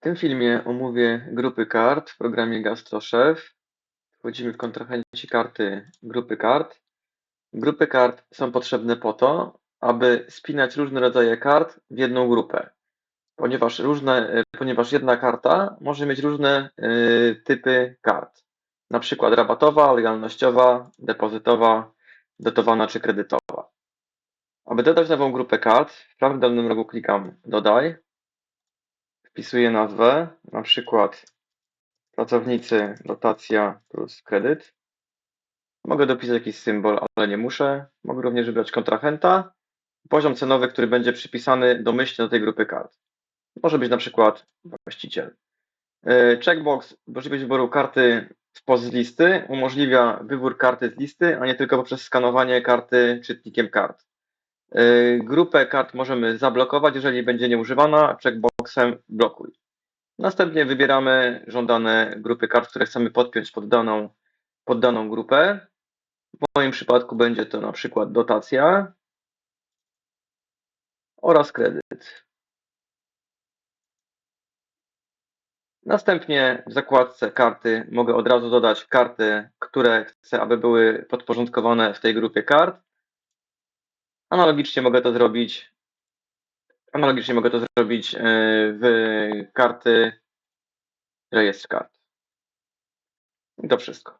W tym filmie omówię grupy kart w programie GastroChef. Wchodzimy w kontrahenci karty grupy kart. Grupy kart są potrzebne po to, aby spinać różne rodzaje kart w jedną grupę, ponieważ, różne, ponieważ jedna karta może mieć różne y, typy kart, na przykład rabatowa, legalnościowa, depozytowa, dotowana czy kredytowa. Aby dodać nową grupę kart, w prawym dolnym rogu klikam Dodaj. Wpisuję nazwę, na przykład pracownicy dotacja plus kredyt. Mogę dopisać jakiś symbol, ale nie muszę. Mogę również wybrać kontrahenta. Poziom cenowy, który będzie przypisany domyślnie do tej grupy kart. Może być na przykład właściciel. Yy, Checkbox, możliwość wyboru karty spoza listy, umożliwia wybór karty z listy, a nie tylko poprzez skanowanie karty czytnikiem kart. Yy, Grupę kart możemy zablokować, jeżeli będzie nieużywana. Checkboxem blokuj. Następnie wybieramy żądane grupy kart, które chcemy podpiąć pod daną, pod daną grupę. W moim przypadku będzie to na przykład dotacja oraz kredyt. Następnie w zakładce karty mogę od razu dodać karty, które chcę, aby były podporządkowane w tej grupie kart. Analogicznie mogę to zrobić Analogicznie mogę to zrobić e, w karty rejestr kart. I to wszystko.